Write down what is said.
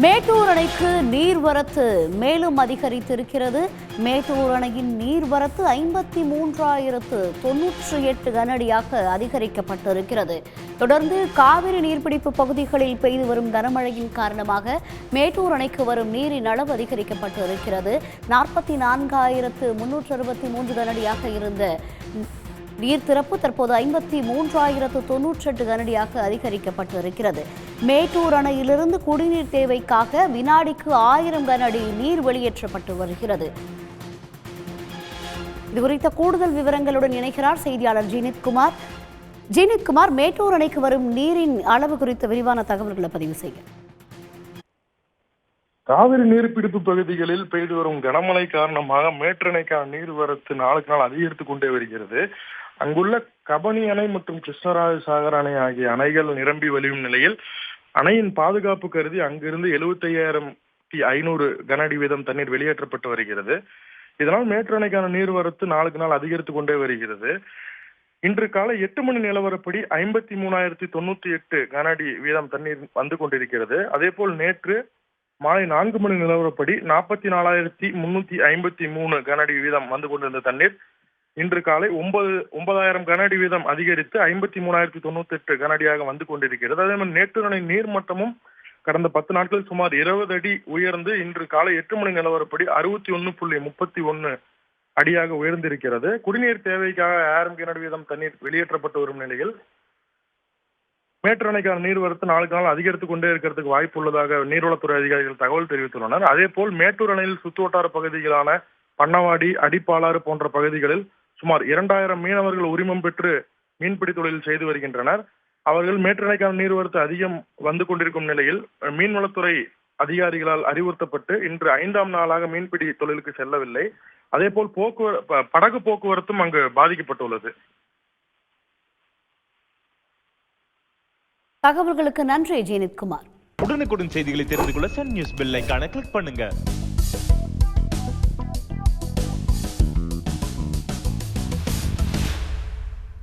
மேட்டூர் அணைக்கு நீர்வரத்து மேலும் அதிகரித்திருக்கிறது. மேட்டூர் அணையின் நீர்வரத்து ஐம்பத்தி மூன்றாயிரத்து தொன்னூற்றி எட்டு கனஅடியாக அதிகரிக்கப்பட்டிருக்கிறது. தொடர்ந்து காவிரி நீர்பிடிப்பு பகுதிகளில் பெய்து வரும் கனமழையின் காரணமாக மேட்டூர் அணைக்கு வரும் நீரின் அளவு அதிகரிக்கப்பட்டு இருக்கிறது நாற்பத்தி நான்காயிரத்து முன்னூற்று அறுபத்தி மூன்று கனஅடியாக இருந்த நீர் திறப்பு தற்போது ஐம்பத்தி மூன்றாயிரத்து தொன்னூற்றெட்டு கனடியாக அதிகரிக்கப்பட்டு இருக்கிறது மேட்டூர் அணையிலிருந்து குடிநீர் தேவைக்காக வினாடிக்கு ஆயிரம் கனஅடி நீர் வெளியேற்றப்பட்டு வருகிறது. இது குறித்த கூடுதல் விவரங்களுடன் இணைகிறார் செய்தியாளர் ஜீனித் குமார். ஜீனித் குமார் மேட்டூர் அணைக்கு வரும் நீரின் அளவு குறித்த விரிவான தகவல்களை பதிவு செய்ய காவிரி நீர்பிடிப்பு பகுதிகளில் பெய்து வரும் கனமழை காரணமாக மேட்டணைக்கான நீர்வரத்து நாளுக்கு நாள் அதிகரித்துக் கொண்டே வருகிறது. அங்குள்ள கபனி அணை மற்றும் கிருஷ்ணராஜ சாகர் அணை ஆகிய அணைகள் நிரம்பி வழியும் நிலையில் அணையின் பாதுகாப்பு கருதி அங்கிருந்து எழுபத்தி ஐயாயிரம் ஐநூறு கனஅடி வீதம் தண்ணீர் வெளியேற்றப்பட்டு வருகிறது. இதனால் மேட்டூர் நீர்வரத்து நாளுக்கு நாள் அதிகரித்துக் கொண்டே வருகிறது. இன்று காலை எட்டு மணி நிலவரப்படி ஐம்பத்தி மூணாயிரத்தி தொண்ணூத்தி எட்டு கனஅடி வீதம் தண்ணீர் வந்து கொண்டிருக்கிறது. அதே போல் நேற்று மாலை நான்கு மணி நிலவரப்படி நாற்பத்தி நாலாயிரத்தி முன்னூத்தி ஐம்பத்தி மூணு கனஅடி வீதம் வந்து கொண்டிருந்த தண்ணீர். இன்று காலை ஒன்பது ஒன்பதாயிரம் கனஅடி வீதம் அதிகரித்து ஐம்பத்தி மூணாயிரத்தி தொண்ணூத்தி எட்டு கனஅடியாக வந்து கொண்டிருக்கிறது. அதே மாதிரி நேற்று நீர்மட்டமும் கடந்த பத்து நாட்கள் சுமார் இருபது அடி உயர்ந்து இன்று காலை எட்டு மணி நிலவரப்படி அறுபத்தி ஒன்னு புள்ளி முப்பத்தி ஒன்னு அடியாக உயர்ந்திருக்கிறது. குடிநீர் தேவைக்காக ஆயிரம் கனஅடி வீதம் தண்ணீர் வெளியேற்றப்பட்டு வரும் நிலையில் மேட்டு அணைக்கான நீர்வரத்து நாளுக்கு நாள் அதிகரித்துக் கொண்டே இருக்கிறதுக்கு வாய்ப்பு உள்ளதாக நீர்வளத்துறை அதிகாரிகள் தகவல் தெரிவித்துள்ளனர். அதே போல் மேட்டூர் அணையில் சுற்றுவட்டார பகுதிகளான பண்ணவாடி அடிப்பாலாறு போன்ற பகுதிகளில் சுமார் இரண்டாயிரம் மீனவர்கள் உரிமம் பெற்று மீன்பிடி தொழில் செய்து வருகின்றனர். அவர்கள் மேட்டூர் அணைக்கான நீர்வரத்து அதிகம் வந்து கொண்டிருக்கும் நிலையில் மீன்வளத்துறை அதிகாரிகளால் அறிவுறுத்தப்பட்டு இன்று ஐந்தாம் நாளாக மீன்பிடி தொழிலுக்கு செல்லவில்லை. அதே போல் போக்குவர படகு போக்குவரத்தும் அங்கு பாதிக்கப்பட்டுள்ளது. தகவல்களுக்கு நன்றி ஜீனித் உடனுக்குடன் செய்திகளை தெரிந்து கொள்ள சன் நியூஸ் பெல் ஐகானை கிளிக் பண்ணுங்க.